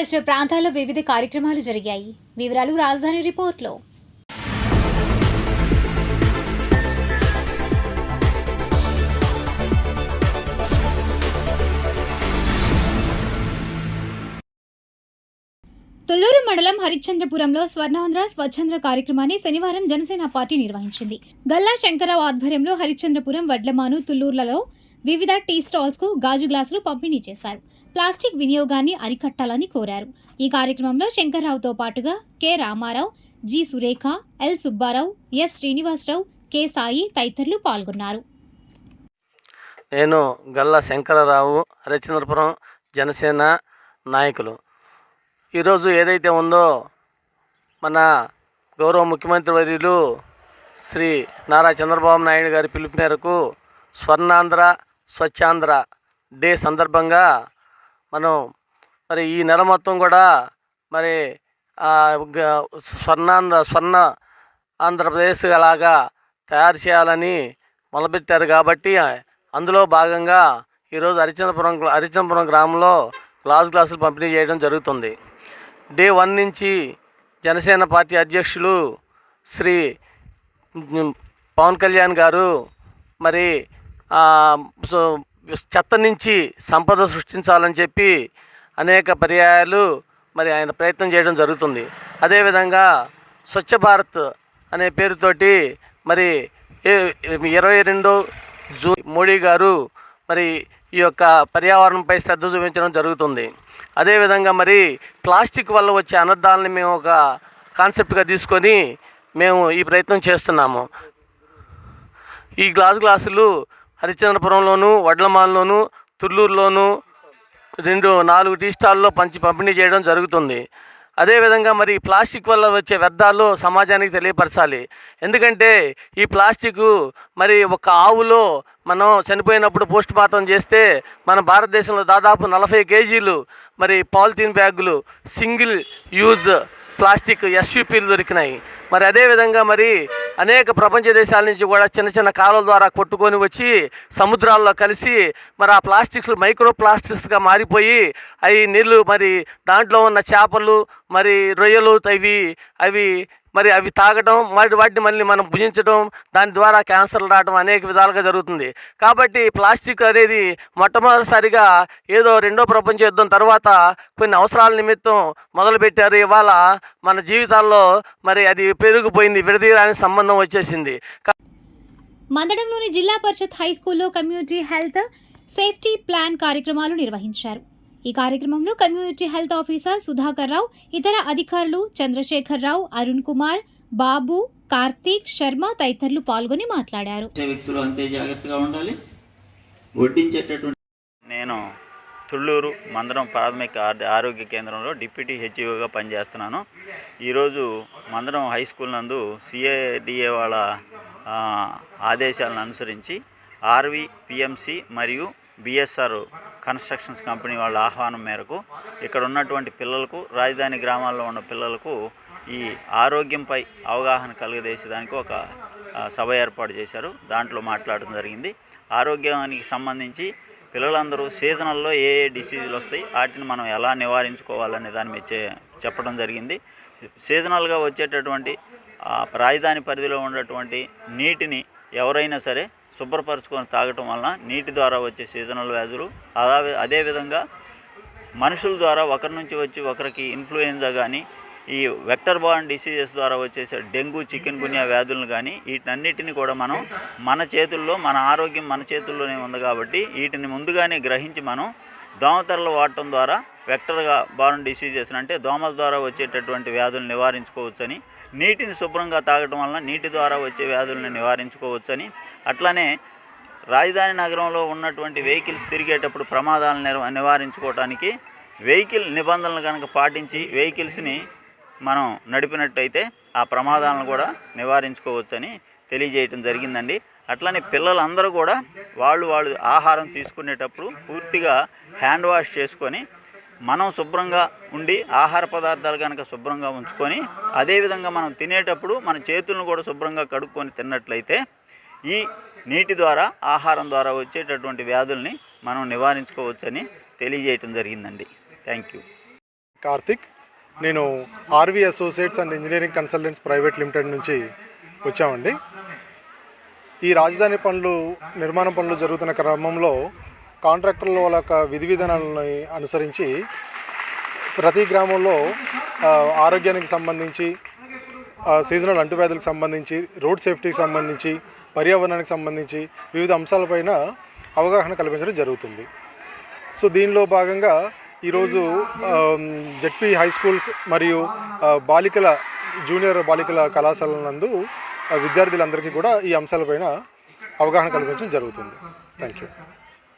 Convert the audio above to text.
పరిసర ప్రాంతాల్లో వివిధ కార్యక్రమాలు జరిగాయి. వివరాలు రాజధాని రిపోర్ట్లో. తొల్లూరు మండలం హరిశ్చంద్రపురంలో స్వర్ణాంధ్ర స్వచ్ఛంద్ర కార్యక్రమాన్ని శనివారం జనసేన పార్టీ నిర్వహించింది. గల్లా శంకరరావు ఆధ్వర్యంలో హరిశ్చంద్రపురం వడ్లమాను తుల్లూరులలో వివిధ టీ స్టాల్స్కు గాజు గ్లాసులు పంపిణీ చేశారు. ప్లాస్టిక్ వినియోగాన్ని అరికట్టాలని కోరారు. ఈ కార్యక్రమంలో శంకర్రావుతో పాటుగా K Ramarao G Surekha L Subbarao S Srinivasarao K Sai తదితరులు పాల్గొన్నారు. నేను గల్లా శంకరరావు హరిచంద్రపురం జనసేన నాయకులు. ఈరోజు ఏదైతే ఉందో మన గౌరవ ముఖ్యమంత్రి వర్యులు శ్రీ నారా చంద్రబాబు నాయుడు గారి పిలుపు మేరకు స్వర్ణాంధ్ర స్వచ్ఛాంధ్ర డే సందర్భంగా మనం మరి ఈ నెల మొత్తం కూడా మరి గ- స్వర్ణాంధ్ర స్వర్ణ ఆంధ్రప్రదేశ్ అలాగా తయారు చేయాలని మొదలుపెట్టారు కాబట్టి అందులో భాగంగా ఈరోజు హరిచంద్రపురం హరిచంద్రపురం గ్రామంలో గ్లాస్ గ్లాసులు పంపిణీ చేయడం జరుగుతుంది. డే వన్ నుంచి జనసేన పార్టీ అధ్యక్షులు శ్రీ పవన్ కళ్యాణ్ గారు మరి సో చెత్త నుంచి సంపద సృష్టించాలని చెప్పి అనేక పర్యాయాలు మరి ఆయన ప్రయత్నం చేయడం జరుగుతుంది. అదేవిధంగా స్వచ్ఛ భారత్ అనే పేరుతోటి మరి ఏ- ఇరవై రెండో జూ మోడీ గారు మరి ఈ యొక్క పర్యావరణంపై శ్రద్ధ చూపించడం జరుగుతుంది. అదేవిధంగా మరి ప్లాస్టిక్ వల్ల వచ్చే అనర్థాలని మేము ఒక కాన్సెప్ట్గా తీసుకొని మేము ఈ ప్రయత్నం చేస్తున్నాము. ఈ గ్లాస్ గ్లాసులు హరిశ్చంద్రపురంలోను వడ్లమాన్లోను తుళ్ళూరులోను రెండు నాలుగు టీ స్టాల్లో పంచి పంపిణీ చేయడం జరుగుతుంది. అదేవిధంగా మరి ప్లాస్టిక్ వల్ల వచ్చే వ్యర్థాలు సమాజానికి తెలియపరచాలి. ఎందుకంటే ఈ ప్లాస్టిక్ మరి ఒక ఆవులో మనం చనిపోయినప్పుడు పోస్ట్ మార్టం చేస్తే మన భారతదేశంలో దాదాపు నలభై కేజీలు మరి పాలిథీన్ బ్యాగులు సింగిల్ యూజ్ ప్లాస్టిక్ ఎస్యూపీలు దొరికినాయి. మరి అదేవిధంగా మరి అనేక ప్రపంచ దేశాల నుంచి కూడా చిన్న చిన్న కాలువల ద్వారా కొట్టుకొని వచ్చి సముద్రాల్లో కలిసి మరి ఆ ప్లాస్టిక్స్ మైక్రో ప్లాస్టిక్స్గా మారిపోయి అవి నీళ్ళు మరి దాంట్లో ఉన్న చేపలు మరి రొయ్యలు అవి అవి మరి అవి తాగడం మరి వాటిని మళ్ళీ మనం భుజించడం దాని ద్వారా క్యాన్సర్లు రావడం అనేక విధాలుగా జరుగుతుంది. కాబట్టి ప్లాస్టిక్ అనేది మొట్టమొదటిసారిగా ఏదో రెండో ప్రపంచ యుద్ధం తర్వాత కొన్ని అవసరాల నిమిత్తం మొదలుపెట్టారు. ఇవాళ మన జీవితాల్లో మరి అది పెరిగిపోయింది విడదీయరాని సంబంధం వచ్చేసింది. మందడంలోని జిల్లా పరిషత్ హై స్కూల్లో కమ్యూనిటీ హెల్త్ సేఫ్టీ ప్లాన్ కార్యక్రమాలు నిర్వహించారు. ఈ కార్యక్రమంలో community health officer Sudhakar Rao ఇతర అధికారులు చంద్రశేఖర్ రావు అరుణ్ కుమార్ బాబు కార్తీక్ శర్మ తదితరులు పాల్గొని మాట్లాడారు. వచ్చే వ్యక్తులు అంతే జాగ్రత్తగా ఉండాలి. వడ్డించేటటువంటి నేను తుళ్ళూరు మందరం ప్రాథమిక ఆర్- ఆరోగ్య కేంద్రంలో డిప్యూటీ హెచ్ఈఓగా పనిచేస్తున్నాను. ఈరోజు మందరం హై స్కూల్ నందు సిఏడిఏ వాళ్ళ ఆ, ఆదేశాలను అనుసరించి ఆర్వి పిఎంసి మరియు బిఎస్ఆర్ కన్స్ట్రక్షన్స్ కంపెనీ వాళ్ళ ఆహ్వానం మేరకు ఇక్కడ ఉన్నటువంటి పిల్లలకు రాజధాని గ్రామాల్లో ఉన్న పిల్లలకు ఈ ఆరోగ్యంపై అవగాహన కలుగజేసేదానికి ఒక సభ ఏర్పాటు చేశారు. దాంట్లో మాట్లాడడం జరిగింది. ఆరోగ్యానికి సంబంధించి పిల్లలందరూ సీజనల్లో ఏ ఏ డిసీజులు వస్తాయి వాటిని మనం ఎలా నివారించుకోవాలనే దాని మీద చెప్పడం జరిగింది. సీజనల్గా వచ్చేటటువంటి రాజధాని పరిధిలో ఉన్నటువంటి నీటిని ఎవరైనా సరే శుభ్రపరచుకొని తాగటం వలన నీటి ద్వారా వచ్చే సీజనల్ వ్యాధులు అదే అదేవిధంగా మనుషుల ద్వారా ఒకరి నుంచి వచ్చి ఒకరికి ఇన్ఫ్లుయెంజా కానీ ఈ వెక్టర్ బాన్ డిసీజెస్ ద్వారా వచ్చేసే డెంగ్యూ చికెన్ గున్యా వ్యాధులను కానీ వీటన్నిటిని కూడా మనం మన చేతుల్లో మన ఆరోగ్యం మన చేతుల్లోనే ఉంది కాబట్టి వీటిని ముందుగానే గ్రహించి మనం దోమతెరలు వాడటం ద్వారా వెక్టర్గా బార్న్ డిసీజెస్ అంటే దోమల ద్వారా వచ్చేటటువంటి వ్యాధులు నివారించుకోవచ్చని నీటిని శుభ్రంగా తాగటం వలన నీటి ద్వారా వచ్చే వ్యాధులను నివారించుకోవచ్చని అట్లానే రాజధాని నగరంలో ఉన్నటువంటి వెహికల్స్ తిరిగేటప్పుడు ప్రమాదాలను నివ నివారించుకోవడానికి వెహికల్ నిబంధనలు కనుక పాటించి వెహికల్స్ని మనం నడిపినట్టయితే ఆ ప్రమాదాలను కూడా నివారించుకోవచ్చని తెలియజేయటం జరిగిందండి. అట్లనే పిల్లలందరూ కూడా వాళ్ళు వాళ్ళు ఆహారం తీసుకునేటప్పుడు పూర్తిగా హ్యాండ్ వాష్ చేసుకొని మనం శుభ్రంగా ఉండి ఆహార పదార్థాలు కనుక శుభ్రంగా ఉంచుకొని అదేవిధంగా మనం తినేటప్పుడు మన చేతులను కూడా శుభ్రంగా కడుక్కొని తిన్నట్లయితే ఈ నీటి ద్వారా ఆహారం ద్వారా వచ్చేటటువంటి వ్యాధుల్ని మనం నివారించుకోవచ్చని తెలియజేయటం జరిగిందండి. Thank you. కార్తిక్ నేను RV associates and engineering consultants private limited నుంచి వచ్చామండి. ఈ రాజధాని పనులు నిర్మాణ పనులు జరుగుతున్న క్రమంలో కాంట్రాక్టర్ల వాళ్ళ యొక్క విధి విధానాలను అనుసరించి ప్రతి గ్రామంలో ఆరోగ్యానికి సంబంధించి సీజనల్ అంటువ్యాధులకు సంబంధించి రోడ్ సేఫ్టీకి సంబంధించి పర్యావరణానికి సంబంధించి వివిధ అంశాలపైన అవగాహన కల్పించడం జరుగుతుంది. సో దీనిలో భాగంగా ఈరోజు జెడ్పీ హై స్కూల్స్ మరియు బాలికల జూనియర్ బాలికల కళాశాల నందు విద్యార్థులందరికీ కూడా ఈ అంశాలపైన అవగాహన కల్పించడం జరుగుతుంది. Thank you